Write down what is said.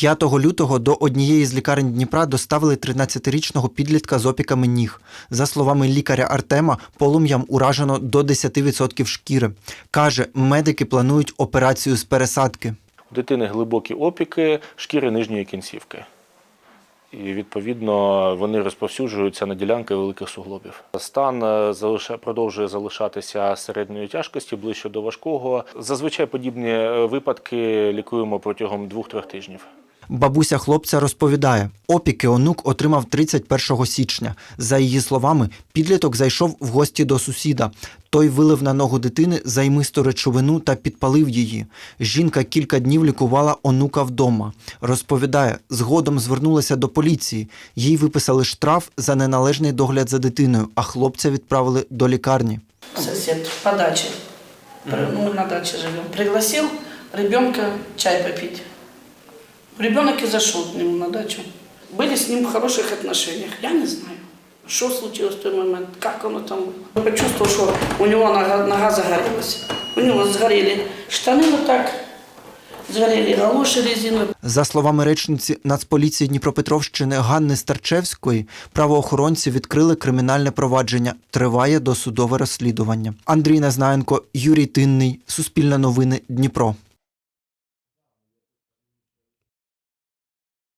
5 лютого до однієї з лікарень Дніпра доставили 13-річного підлітка з опіками ніг. За словами лікаря Артема, полум'ям уражено до 10% шкіри. Каже, медики планують операцію з пересадки. У дитини глибокі опіки шкіри нижньої кінцівки. І відповідно вони розповсюджуються на ділянки великих суглобів. Стан е, продовжує залишатися середньої тяжкості, ближче до важкого. Зазвичай подібні е, випадки лікуємо протягом 2-3 тижнів. Бабуся хлопця розповідає, опіки онук отримав 31 січня. За її словами, підліток зайшов в гості до сусіда. Той вилив на ногу дитини займисту речовину та підпалив її. Жінка кілька днів лікувала онука вдома. Розповідає, згодом звернулася до поліції. Їй виписали штраф за неналежний догляд за дитиною, а хлопця відправили до лікарні. Сосед по. При- Ну, на даче живем. Пригласил ребенка чай попить. Ребенок и зашел к нему на дачу. Были с ним в хороших отношениях. Я не знаю, что случилось в тот момент, как оно там. Я почувствовал, что у него нога, нога загорелась. У него сгорели штаны вот так, сгорели галоши резиновые. За словами речниці Нацполіції Дніпропетровщини Ганни Старчевської, правоохоронці відкрили кримінальне провадження. Триває досудове розслідування. Андрій Незнаєнко, Юрій Тинний, Суспільне новини, Дніпро.